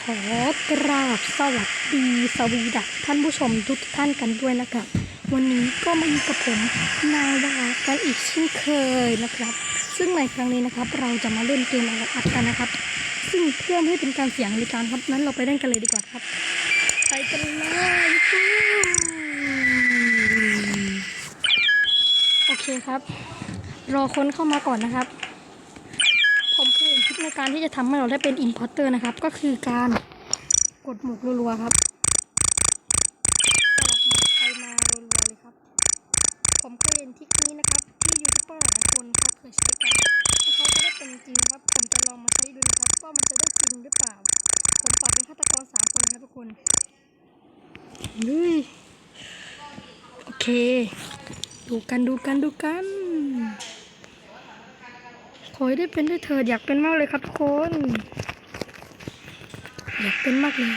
ขอกราบสวัสดีสวีดัสท่านผู้ชมทุกท่านกันด้วยนะครับ วันนี้ก็มาอยู่กับผมนาวากันอีกเช่นเคยนะครับ ซึ่งในครั้งนี้นะครับ เราจะมาเล่นเกมอะไรอัดกันนะครับ ซึ่งเพื่อไม่ให้เป็นการเสียงรายการครับนั้นเราไปเล่นกันเลยดีกว่าครับ ไปกันเลยโอเคครับ รอคนเข้ามาก่อนนะครับ ผมเคยเห็นทริคในการที่จะทำให้เราได้เป็นอินพอร์เตอร์นะครับ ก็คือการกดหมวกรัวๆครับสลับหมวกไปมารัวๆเลยครับ ผมเคยเห็นทริคนี้นะครับ ที่ยูทูบเบอร์หลายคนเขาเคยใช้กันแล้วเขาก็ได้เป็นจริงครับ ผมจะลองมาใช้ดูนะครับว่ามันจะได้จริงหรือเปล่า ผมปรับเป็นฆาตกรสามคนครับทุกคนเฮ้ยโอเค ดูกันดูกันดูกัน ขอให้ได้เป็นได้เถิดอยากเป็นมากเลยครับทุกคน อยากเป็นมากเลย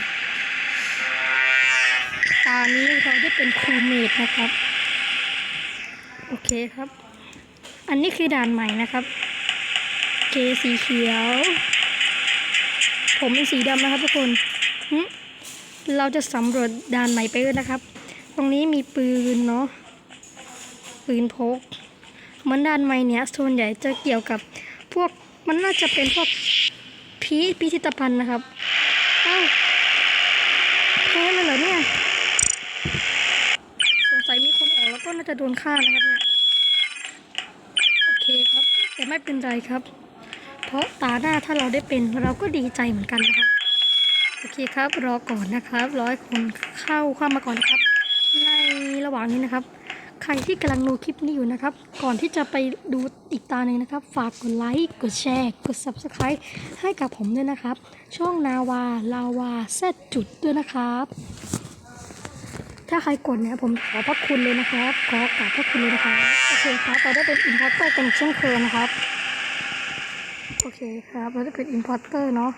ตอนนี้เราได้เป็นครูเมดนะครับ โอเคครับ อันนี้คือด่านใหม่นะครับเกสีเขียว ผมเป็นสีดำนะครับทุกคนเราจะสำรวจด่านใหม่ไปเลยนะครับ ตรงนี้มีปืนเนาะปืนพกเหมือนด่านใหม่เนี้ยส่วนใหญ่จะเกี่ยวกับ พวกมันน่าจะเป็นพวกพีพิพิธภัณฑ์นะครับเอ้าแพ้เลยเหรอเนี่ยสงสัยมีคนออกแล้วก็น่าจะโดนฆ่านะครับเนี่ยโอเคครับ แต่ไม่เป็นไรครับ เพราะตาหน้าถ้าเราได้เป็นเราก็ดีใจเหมือนกันนะครับโอเคครับรอก่อนนะครับร้อยคนเข้าเข้ามาก่อนนะครับ ในระหว่างนี้นะครับ ใครที่กำลังดูคลิปนี้อยู่นะครับ ก่อนที่จะไปดูอีกตาหนึ่งนะครับ ฝากกดไลค์กดแชร์ กด subscribe ให้กับผมด้วยนะครับ ช่องนาวาลาวาเซจุดด้วยนะครับ ถ้าใครกดเนี่ยผมขอพระคุณเลยนะครับ ขอกราบพระคุณเลยนะครับโอเคครับเราได้เป็นอินพอร์เตอร์กันเช่นเคยนะครับโอเคครับเราได้เป็นอินพอร์เตอร์เนาะ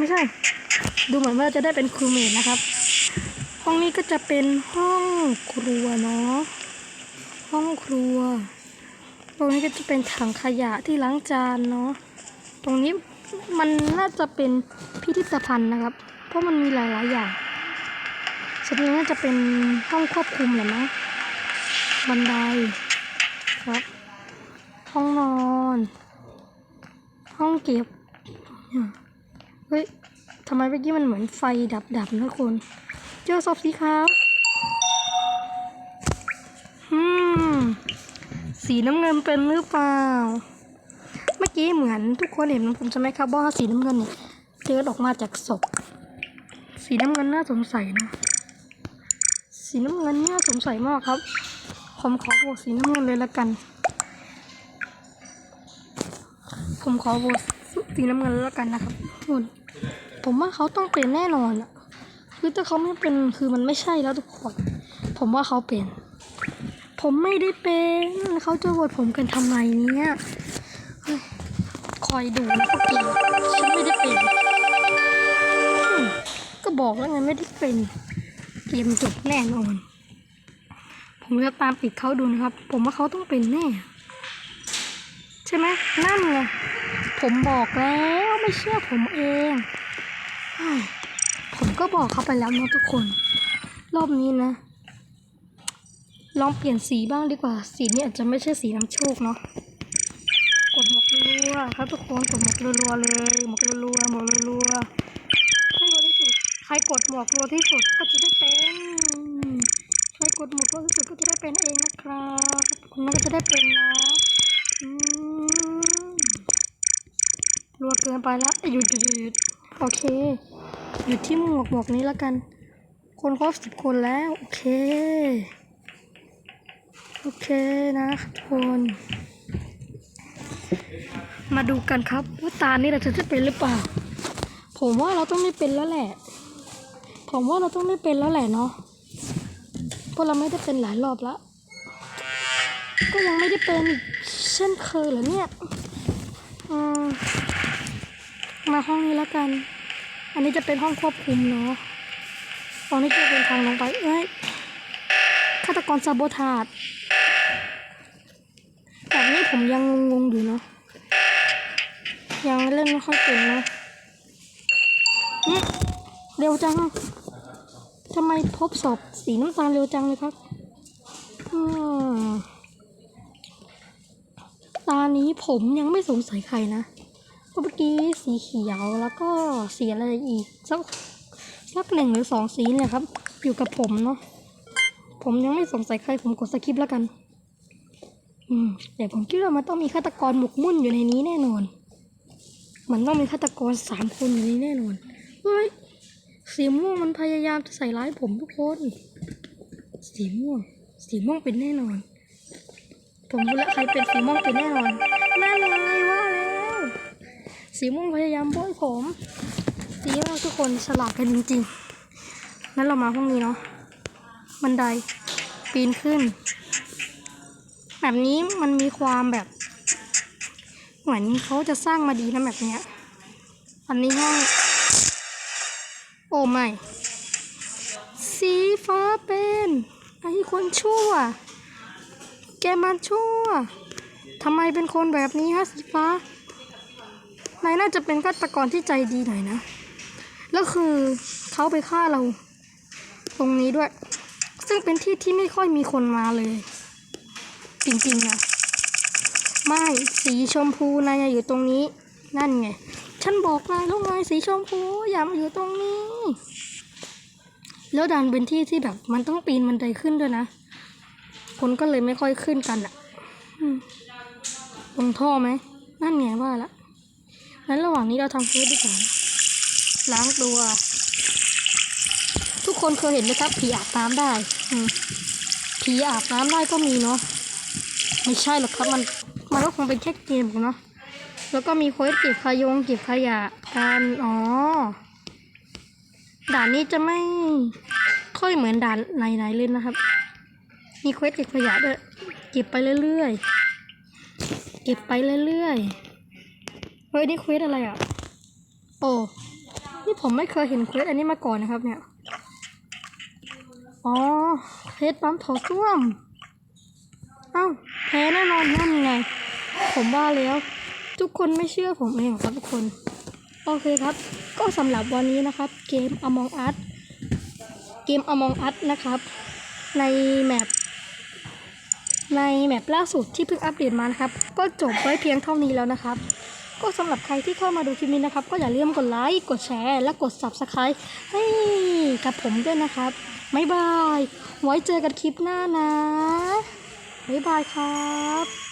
ไม่ใช่ ดูเหมือนว่าจะได้เป็นครูเมดนะครับ ห้องนี้ก็จะเป็นห้องครัวเนาะ ห้องครัว ตรงนี้ก็จะเป็นถังขยะที่ล้างจานเนาะ ตรงนี้มันน่าจะเป็นพิพิธภัณฑ์นะครับ เพราะมันมีหลาย ๆ อย่างส่วนนี้น่าจะเป็นห้องควบคุมเหรือมั้งบันไดครับ ห้องนอน ห้องเก็บเนี่ยเฮ้ยทำไมเมื่อกี้มันเหมือนไฟดับๆนะคุณ เจอศพสีขาวอืมสีน้ำเงินเป็นหรือเปล่า เมื่อกี้เหมือนทุกคนเห็นผมใช่ไหมครับว่าสีน้ำเงินเนี่ยเดินออกมาจากศพ สีน้ำเงินน่าสงสัยนะ สีน้ำเงินน่าสงสัยมากครับ ผมขอโหวตสีน้ำเงินเลยละกัน ผมขอโหวตสีน้ำเงินเลยละกันนะครับทุกคนผมว่าเขาต้องเป็นแน่นอนอะ คือถ้าเขาไม่เป็นคือมันไม่ใช่แล้วทุกคน ผมว่าเขาเป็น ผมไม่ได้เป็นเขาจะโหวตผมกันทำไมเนี่ยเฮ้ยคอยดูนะพวกแกฉันไม่ได้เป็น ก็บอกแล้วไงไม่ได้เป็น เกมจบแน่นอน ผมจะตามปิดเขาดูนะครับ ผมว่าเขาต้องเป็นแน่ ใช่ไหมนั่นไงผมบอกแล้วไม่เชื่อผมเอง ผมก็บอกเขาไปแล้วนะทุกคน รอบนี้นะ ลองเปลี่ยนสีบ้างดีกว่า สีนี้อาจจะไม่ใช่สีน้ำโชคเนาะกดหมวกรัวครับทุกคนกดหมวกรัวเลยหมวกรัวหมวกรัวให้รัวที่สุดใครกดหมวกรัวที่สุดก็จะได้เป็นใครกดหมวกรัวที่สุดก็จะได้เป็นเองนะครับคุณนั้นก็จะได้เป็นนะรัวเกินไปแล้วหยุดหยุดหยุดโอเค อยู่ที่หมวกหมวกนี้แล้วกัน คนครบสิบคนแล้ว โอเค โอเคนะครับทุกคนมาดูกันครับว่าตานี้เราจะได้เป็นหรือเปล่า ผมว่าเราต้องได้เป็นแล้วแหละ ผมว่าเราต้องได้เป็นแล้วแหละเนาะเพราะเราไม่ได้เป็นหลายรอบแล้วก็ยังไม่ได้เป็นอีกเช่นเคยเหรอเนี่ย อืม มาห้องนี้แล้วกัน อันนี้จะเป็นห้องควบคุมเนาะตอนนี้จะเป็นทางลงไป เอ้ยฆาตกรซาโบทาดแบบนี้ผมยังงงๆอยู่เนาะ ยังเล่นไม่ค่อยเป็นเนาะเร็วจังทำไมพบศพสีน้ำตาลเร็วจังเลยครับตานี้ผมยังไม่สงสัยใครนะ เมื่อกี้สีเขียวแล้วก็สีอะไรอีกสักสักหนึ่งหรือสองสีเนี่ยครับ อยู่กับผมเนาะผมยังไม่สงสัยใครผมกดสคริปแล้วกัน อืมแต่ผมคิดว่ามันต้องมีฆาตกรหมกมุ่นอยู่ในนี้แน่นอน มันต้องมีฆาตกรสามคนอยู่ในนี้แน่นอนเฮ้ยสีม่วงมันพยายามจะใส่ร้ายผมทุกคน สีม่วง สีม่วงเป็นแน่นอน ผมรู้แล้วใครเป็นสีม่วงเป็นแน่นอน สีม่วงพยายามโบยผมดีมากทุกคนฉลาดกันจริงๆงั้นเรามาห้องนี้เนาะบันไดปีนขึ้น แบบนี้มันมีความแบบ เหมือนเขาจะสร้างมาดีนะแบบเนี้ยอันนี้ห้องโอ้ไม่สีฟ้าเป็นไอ้คนชั่ว แกมันชั่วทำไมเป็นคนแบบนี้ฮะสีฟ้า นายน่าจะเป็นฆาตกรที่ใจดีหน่อยนะ แล้วคือเขาไปฆ่าเรา ตรงนี้ด้วย ซึ่งเป็นที่ที่ไม่ค่อยมีคนมาเลย จริงๆนะไม่สีชมพูนายอยู่ตรงนี้ นั่นไง ฉันบอกนายแล้วไงสีชมพูอย่ามาอยู่ตรงนี้ แล้วดันเป็นที่ที่แบบ มันต้องปีนบันไดขึ้นด้วยนะ คนก็เลยไม่ค่อยขึ้นกันอะตรงท่อไหม นั่นไงว่าละ นั้นระหว่างนี้เราทำเฟซดีกว่าล้างตัว ทุกคนเคยเห็นไหมครับ ผีอาบน้ำได้ผีอาบน้ำได้ก็มีเนาะไม่ใช่หรอกครับมันมันก็คงเป็นแค่เกมเนาะแล้วก็มีเคสเก็บขยงเก็บขยะกันอ๋อด่านนี้จะไม่ค่อยเหมือนด่านไหนๆเลยนะครับ มีเควสเก็บขยะด้วย เก็บไปเรื่อยๆ เก็บไปเรื่อยๆ ฮ้ยนี่เควสอะไรอะ โอ้นี่ผมไม่เคยเห็นเควสอันนี้มาก่อนนะครับ เนี่ย อ๋อเควสปั๊มโถส้วม เอ้าแพ้แน่นอนนั่นไง ผมว่าแล้ว ทุกคนไม่เชื่อผมเองครับทุกคน โอเคครับ ก็สำหรับวันนี้นะครับ เกม Among Us เกม Among Us นะครับ ในแมปในแมปล่าสุดที่เพิ่งอัปเดตมานะครับ ก็จบไว้เพียงเท่านี้แล้วนะครับ ก็สำหรับใครที่เข้ามาดูคลิปนี้นะครับ ก็อย่าลืมกดไลค์กดแชร์ และกด Subscribe ให้กับผมด้วยนะครับบ๊ายบาย ไว้เจอกันคลิปหน้านะบ๊ายบายครับ